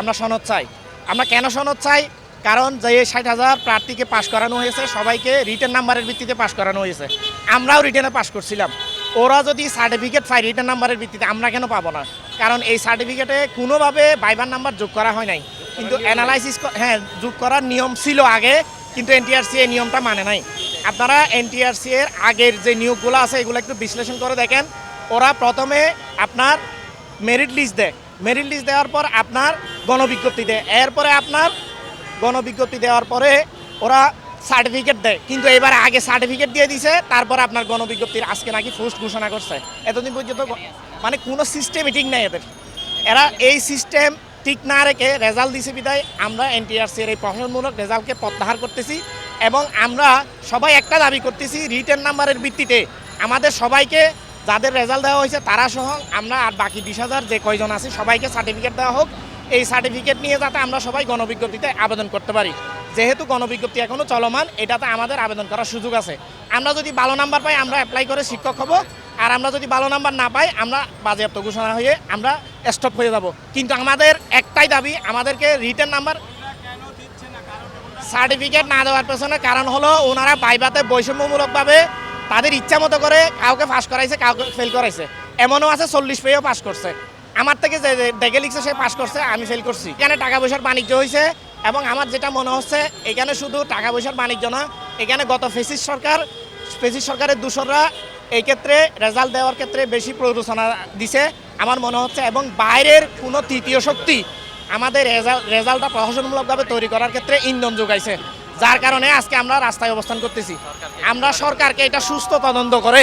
আমরা সনদ চাই। আমরা কেন সনদ চাই? কারণ যে ষাট হাজার প্রার্থীকে পাশ করানো হয়েছে, সবাইকে রিটার্ন নাম্বারের ভিত্তিতে পাশ করানো হয়েছে। আমরাও রিটার্নে পাশ করছিলাম। ওরা যদি সার্টিফিকেট পায় রিটার্ন নাম্বারের ভিত্তিতে, আমরা কেন পাবো না? কারণ এই সার্টিফিকেটে কোনোভাবে বাইবার নাম্বার যোগ করা হয় নাই। কিন্তু অ্যানালাইসিস হ্যাঁ যোগ করার নিয়ম ছিল আগে, কিন্তু এনটিআরসি এই নিয়মটা মানে নাই। আপনারা এনটিআরসি এর আগের যে নিয়োগগুলো আছে, এগুলো একটু বিশ্লেষণ করে দেখেন। ওরা প্রথমে আপনার মেরিট লিস্ট দেয়। মেরিট লিস্ট দেওয়ার পর আপনার গণবিজ্ঞপ্তি দেয়। এরপরে আপনার গণবিজ্ঞপ্তি দেওয়ার পরে ওরা সার্টিফিকেট দেয়। কিন্তু এবার আগে সার্টিফিকেট দিয়ে দিছে, তারপর আপনার গণবিজ্ঞপ্তির আজকে নাকি পোস্ট ঘোষণা করছে। এতদিন পর্যন্ত মানে কোনো সিস্টেমেটিক নাই এদের। এরা এই সিস্টেম ঠিক না রেখে রেজাল্ট দিছে বিদায় আমরা এনটিআরসির এই প্রশাসনমূলক রেজাল্টকে প্রত্যাহার করতেছি এবং আমরা সবাই একটা দাবি করতেছি রিটার্ন নাম্বারের ভিত্তিতে আমাদের সবাইকে যাদের রেজাল্ট দেওয়া হয়েছে তারা সহ আমরা আর বাকি বিশ হাজার যে কয়জন আছে সবাইকে সার্টিফিকেট দেওয়া হোক। এই সার্টিফিকেট নিয়ে যাতে আমরা সবাই গণবিজ্ঞপ্তিতে আবেদন করতে পারি। যেহেতু গণবিজ্ঞপ্তি এখনও চলমান, এটাতে আমাদের আবেদন করার সুযোগ আছে। আমরা যদি ভালো নাম্বার পাই, আমরা অ্যাপ্লাই করে শিক্ষক হব। আর আমরা যদি ভালো নাম্বার না পাই, আমরা বাজেয়াপ্ত ঘোষণা হয়ে আমরা স্টপ হয়ে যাব। কিন্তু আমাদের একটাই দাবি, আমাদেরকে রিটার্ন নাম্বার সার্টিফিকেট না দেওয়ার পেছনে কারণ হলো ওনারা বাইবাতে বৈষম্যমূলকভাবে তাদের ইচ্ছা মতো করে কাউকে পাস করাইছে, কাউকে ফেল করাইছে। এমনও আছে, চল্লিশ পেয়েও পাস করছে। আমার থেকে যে দেখে লিখছে সে পাস করছে, আমি ফেল করছি। এখানে টাকা পয়সার বাণিজ্য হয়েছে এবং আমার যেটা মনে হচ্ছে, এখানে শুধু টাকা পয়সার বাণিজ্য না, এখানে গত ফেসিস সরকার, ফেসিস সরকারের দূষণরা এই ক্ষেত্রে রেজাল্ট দেওয়ার ক্ষেত্রে বেশি প্ররোচনা দিছে। আমার মনে হচ্ছে এবং বাইরের কোনো তৃতীয় শক্তি আমাদের রেজাল্ট রেজাল্টটা প্রশাসনমূলকভাবে তৈরি করার ক্ষেত্রে ইন্ধন যোগাইছে। যার কারণে আজকে আমরা রাস্তায় অবস্থান করতেছি। আমরা সরকারকে এটা সুস্থ তদন্ত করে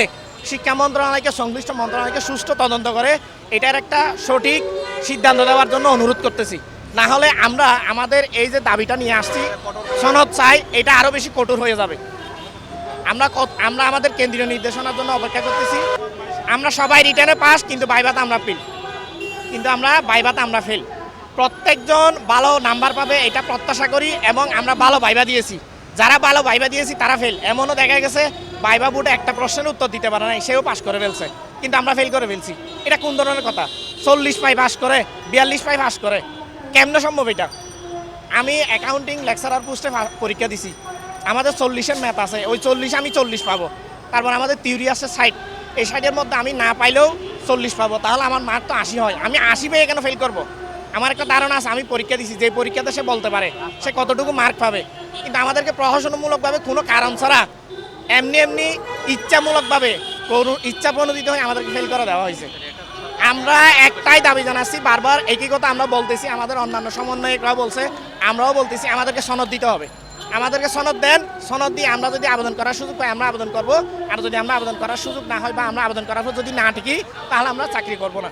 শিক্ষা মন্ত্রণালয়কে, সংশ্লিষ্ট মন্ত্রণালয়কে সুষ্ঠু তদন্ত করে এটার একটা সঠিক সিদ্ধান্ত দেওয়ার জন্য অনুরোধ করতেছি। না হলে আমরা আমাদের এই যে দাবিটা নিয়ে আসছি, সনদ চাই, এটা আরও বেশি কঠোর হয়ে যাবে। আমরা আমরা আমাদের কেন্দ্রীয় নির্দেশনার জন্য অপেক্ষা করতেছি। আমরা সবাই রিটার্নে পাস, কিন্তু বাইবাতে আমরা ফেল। কিন্তু আমরা বাইবাতে আমরা ফেল। প্রত্যেকজন ভালো নাম্বার পাবে, এটা প্রত্যাশা করি, এবং আমরা ভালো বাইবা দিয়েছি। যারা ভালো বাইবা দিয়েছি, তারা ফেল। এমনও দেখা গেছে বাইবা বোর্ডে একটা প্রশ্নের উত্তর দিতে পারে নাই, সেও পাশ করে ফেলছে। কিন্তু আমরা ফেল করে ফেলছি। এটা কোন ধরনের কথা? চল্লিশ পাই পাস করে, বিয়াল্লিশ পাই পাস করে। কেমনে সম্ভব এটা? আমি অ্যাকাউন্টিং লেকচারার পোস্টে পরীক্ষা দিছি। আমাদের চল্লিশের ম্যাথ আছে, ওই চল্লিশ আমি চল্লিশ পাবো। তারপর আমাদের থিওরি আছে ষাট। এই সাইডের মধ্যে আমি না পাইলেও চল্লিশ পাবো। তাহলে আমার মার্ক তো আশি হয়। আমি আশি পেয়ে কেন ফেল করব? আমার একটা ধারণা আছে, আমি পরীক্ষা দিছি। যে পরীক্ষাতে সে বলতে পারে, সে কতটুকু মার্ক পাবে। কিন্তু আমাদেরকে প্রহসনমূলকভাবে কোনো কারণ ছাড়া এমনি এমনি ইচ্ছামূলকভাবে কোনো ইচ্ছা প্রণোদিত হয়ে আমাদেরকে ফেল করে দেওয়া হয়েছে। আমরা একটাই দাবি জানাচ্ছি, বারবার একই কথা আমরা বলতেছি, আমাদের অন্যান্য সমন্বয়করাও বলছে, আমরাও বলতেছি, আমাদেরকে সনদ দিতে হবে। আমাদেরকে সনদ দেন, সনদ দিয়ে আমরা যদি আবেদন করার সুযোগ পাই, আমরা আবেদন করব, আর যদি আমরা আবেদন করার সুযোগ না হয় বা আমরা আবেদন করার পর যদি না ঠিকই, তাহলে আমরা চাকরি করব না।